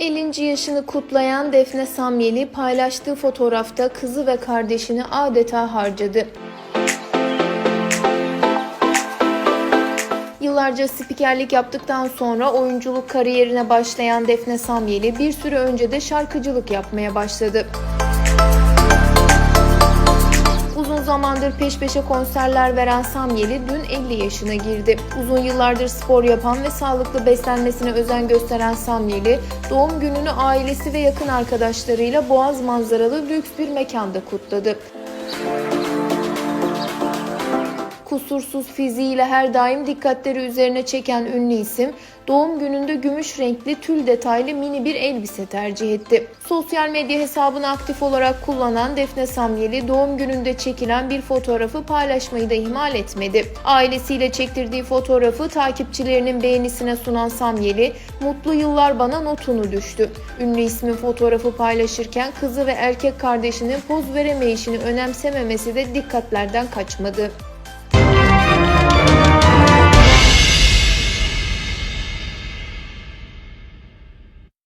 50. yaşını kutlayan Defne Samyeli paylaştığı fotoğrafta kızı ve kardeşini adeta harcadı. Yıllarca spikerlik yaptıktan sonra oyunculuk kariyerine başlayan Defne Samyeli bir süre önce de şarkıcılık yapmaya başladı. Uzun zamandır peş peşe konserler veren Samyeli dün 50 yaşına girdi. Uzun yıllardır spor yapan ve sağlıklı beslenmesine özen gösteren Samyeli, doğum gününü ailesi ve yakın arkadaşlarıyla Boğaz manzaralı lüks bir mekanda kutladı. Kusursuz fiziğiyle her daim dikkatleri üzerine çeken ünlü isim, doğum gününde gümüş renkli tül detaylı mini bir elbise tercih etti. Sosyal medya hesabını aktif olarak kullanan Defne Samyeli doğum gününde çekilen bir fotoğrafı paylaşmayı da ihmal etmedi. Ailesiyle çektirdiği fotoğrafı takipçilerinin beğenisine sunan Samyeli, mutlu yıllar bana notunu düştü. Ünlü ismin fotoğrafı paylaşırken kızı ve erkek kardeşinin poz veremeyişini önemsememesi de dikkatlerden kaçmadı. Música